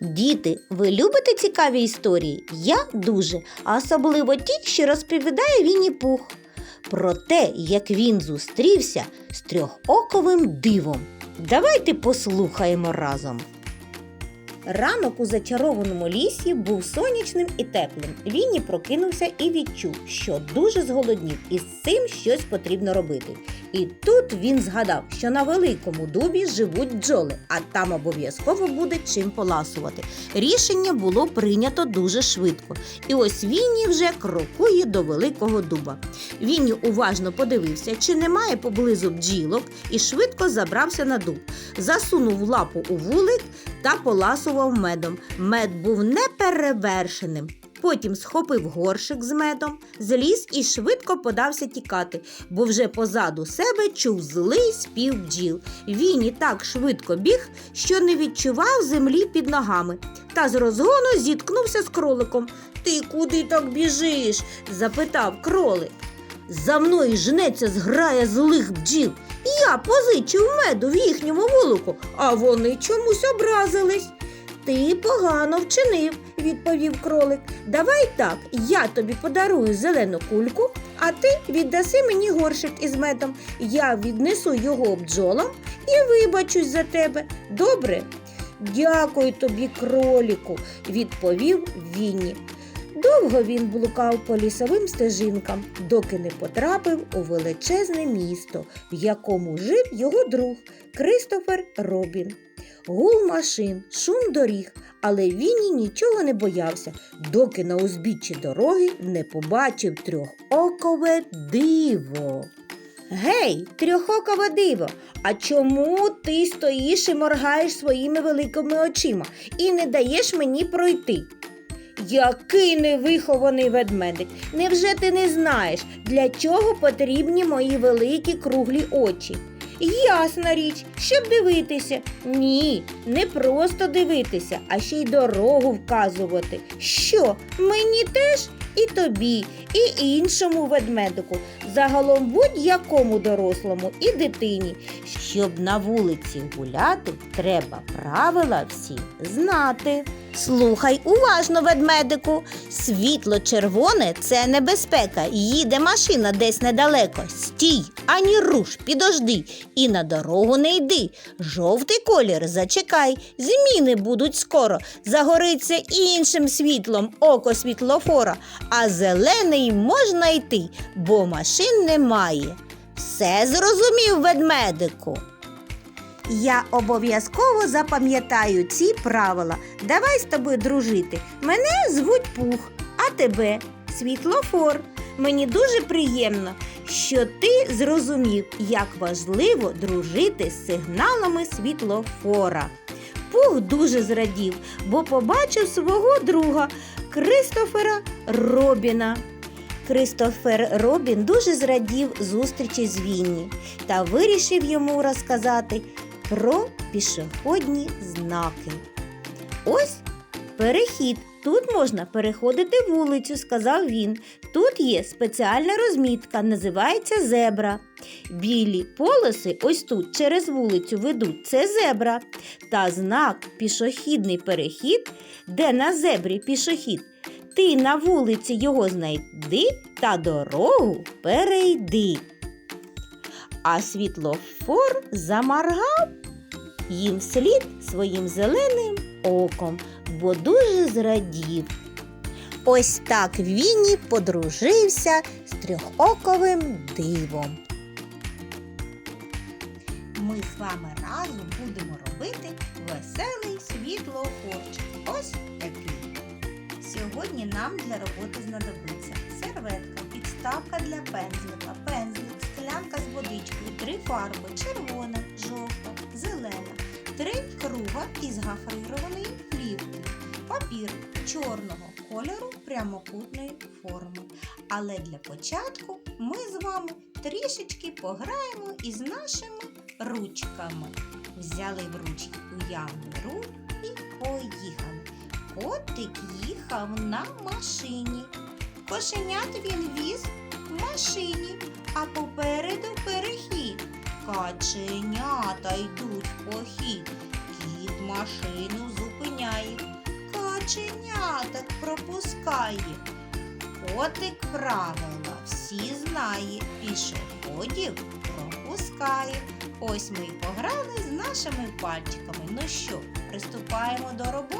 Діти, ви любите цікаві історії? Я дуже, а особливо ті, що розповідає Вінні Пух. Про те, як він зустрівся з трьохоковим дивом. Давайте послухаємо разом. Ранок у зачарованому лісі був сонячним і теплим. Вінні прокинувся і відчув, що дуже зголоднів, і з цим щось потрібно робити. І тут він згадав, що на великому дубі живуть бджоли, а там обов'язково буде чим поласувати. Рішення було прийнято дуже швидко. І ось Вінні вже крокує до великого дуба. Вінні уважно подивився, чи немає поблизу бджілок, і швидко забрався на дуб. Засунув лапу у вулик та поласував медом. Мед був неперевершеним. Потім схопив горшик з медом, зліз і швидко подався тікати, бо вже позаду себе чув злий спів бджіл. Він і так швидко біг, що не відчував землі під ногами, та з розгону зіткнувся з кроликом. Ти куди так біжиш? запитав кролик. За мною жнеться зграя злих бджіл. Я позичив меду в їхньому вулику, а вони чомусь образились. Ти погано вчинив, відповів кролик. Давай так, я тобі подарую зелену кульку, а ти віддаси мені горшик із медом. Я віднесу його бджолам і вибачусь за тебе. Добре? Дякую тобі, кроліку, відповів Вінні. Довго він блукав по лісовим стежинкам, доки не потрапив у величезне місто, в якому жив його друг Кристофер Робін. Гул машин, шум доріг, але Вінні нічого не боявся, доки на узбіччі дороги не побачив трьохокове диво. Гей, трьохокове диво, а чому ти стоїш і моргаєш своїми великими очима і не даєш мені пройти? Який невихований ведмедик. Невже ти не знаєш, для чого потрібні мої великі круглі очі? Ясна річ, щоб дивитися. Ні, не просто дивитися, а ще й дорогу вказувати. Що, мені теж і тобі, і іншому ведмедику, загалом будь-якому дорослому і дитині. Щоб на вулиці гуляти, треба правила всі знати. Слухай уважно, ведмедику. Світло червоне це небезпека. Їде машина десь недалеко. Стій, ані руш, підожди, і на дорогу не йди. Жовтий колір зачекай, зміни будуть скоро. Загориться іншим світлом око світлофора, а зелений можна йти, бо машин немає. Все зрозумів, ведмедику. Я обов'язково запам'ятаю ці правила. Давай з тобою дружити. Мене звуть Пух, а тебе світлофор. Мені дуже приємно, що ти зрозумів, як важливо дружити з сигналами світлофора. Пух дуже зрадів, бо побачив свого друга Кристофера Робіна. Кристофер Робін дуже зрадів зустрічі з Вінні та вирішив йому розказати про пішохідні знаки. Ось перехід. Тут можна переходити вулицю, сказав він. Тут є спеціальна розмітка, називається зебра. Білі полоси ось тут через вулицю ведуть. Це зебра. Та знак пішохідний перехід, де на зебрі пішохід. Ти на вулиці його знайди та дорогу перейди. А світлофор замаргав їм вслід своїм зеленим оком, бо дуже зрадів. Ось так Вінні подружився з трьохоковим дивом. Ми з вами разом будемо робити веселий світлофорчик. Ось такий. Сьогодні нам для роботи знадобиться серветка, підставка для пензлика, пензлик, склянка з водичкою, три фарби червона, жовта, зелена, три круга із гофрированої плівки, папір чорного кольору прямокутної форми. Але для початку ми з вами трішечки пограємо із нашими ручками. Взяли в ручки уявний руль і поїхали. Котик їхав на машині. Кошенят він віз в машині, а попереду. Каченята йдуть в похід. Кіт машину зупиняє. каченяток пропускає. Котик правила всі знає, пішоходів пропускає. Ось ми й пограли з нашими пальчиками. Ну що, приступаємо до роботи?